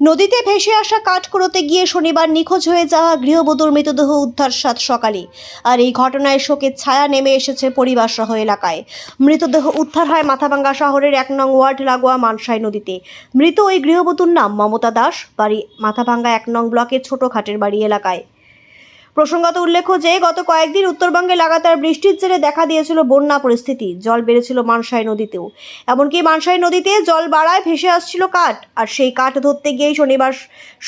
নদীতে ভেসে আসা কাঠ কুড়োতে গিয়ে শনিবার নিখোঁজ হয়ে যাওয়া গৃহবধূর মৃতদেহ উদ্ধার সাত সকালে। আর এই ঘটনায় শোকের ছায়া নেমে এসেছে পরিবার সহ এলাকায়। মৃতদেহ উদ্ধার হয় মাথাভাঙ্গা শহরের এক নং ওয়ার্ড লাগোয়া মানসাই নদীতে। মৃত ওই গৃহবধূর নাম মমতা দাস। বাড়ি মাথাভাঙ্গা এক নং ব্লকের ছোট খাটের বাড়ি এলাকায়। প্রসঙ্গত উল্লেখ্য যে, গত কয়েকদিন উত্তরবঙ্গে লাগাতার বৃষ্টির জেরে দেখা দিয়েছিল বন্যা পরিস্থিতি। জল বেড়েছিল মানসাই নদীতেও। এমনকি মানসাই নদীতে জল বাড়ায় ভেসে আসছিল কাঠ। আর সেই কাঠ ধরতে গিয়েই শনিবার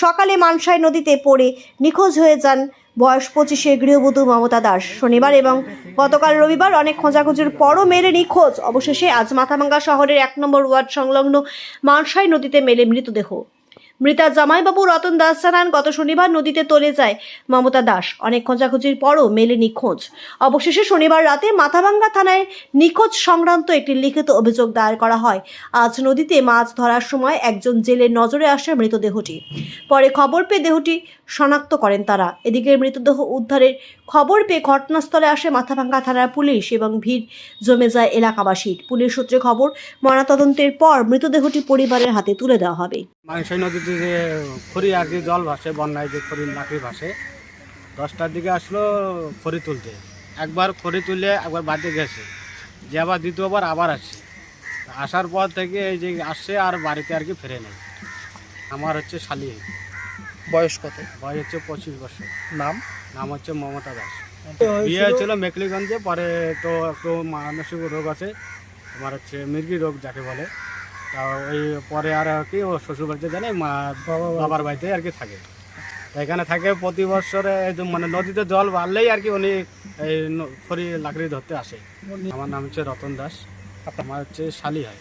সকালে মানসাই নদীতে পড়ে নিখোঁজ হয়ে যান বয়স পঁচিশে গৃহবধূ মমতা দাস। শনিবার এবং গতকাল রবিবার অনেক খোঁজাখুঁজির পরও মেলে নিখোঁজ। অবশেষে আজ মাথাভাঙ্গা শহরের এক নম্বর ওয়ার্ড সংলগ্ন মানসাই নদীতে মেলে মৃতদেহ। মৃতা জামাইবাবু, রতন দাস জানান, গত শনিবার নদীতে তলে যায় মমতা দাস। অনেক খোঁজাখুঁজির পরও মেলে নিখোঁজ। অবশেষে শনিবার রাতে মাথাভাঙ্গা থানায় নিখোঁজ সংক্রান্ত একটি লিখিত অভিযোগ দায়ের করা হয়। আজ নদীতে মাছ ধরার সময় একজন জেলের নজরে আসে মৃতদেহটি। পরে খবর পেয়ে দেহটি শনাক্ত করেন তারা। এদিকে মৃতদেহ উদ্ধারের খবর পেয়ে ঘটনাস্থলে আসে মাথাভাঙ্গা থানার পুলিশ এবং ভিড় জমে যায় এলাকাবাসীর। পুলিশ সূত্রে খবর, ময়নাতদন্তের পর মৃতদেহটি পরিবারের হাতে তুলে দেওয়া হবে। মাংসই নদীতে যে খড়ি আর কি জল ভাসে বন্যায় যে খড়ি লাকড়ি ভাসে দশটার দিকে আসলো খড়ি তুলতে। একবার খড়ি তুলে একবার বাড়িতে গেছে। যে আবার দ্বিতীয়বার আবার আসছে। আসার পর থেকে এই যে আসছে আর বাড়িতে আর কি ফিরে নেই। আমার হচ্ছে শালি। বয়স কত? বয়স হচ্ছে পঁচিশ বছর। নাম? নাম হচ্ছে মমতা দাস। বিয়ে হয়েছিল মেকলিগঞ্জে পরে তো একটু মানসিক রোগ আছে। তোমার হচ্ছে মির্গি রোগ যাকে বলে। তা ওই পরে আর কি ও শ্বশুরবাড়িতে জানে মা বাবার বাড়িতে আর কি থাকে। এখানে থাকে প্রতি বছরে মানে নদীতে জল বাড়লেই আর কি উনি এই খড়ি লাকড়ি ধরতে আসে। আমার নাম হচ্ছে রতন দাস। আমার হচ্ছে শালি হয়।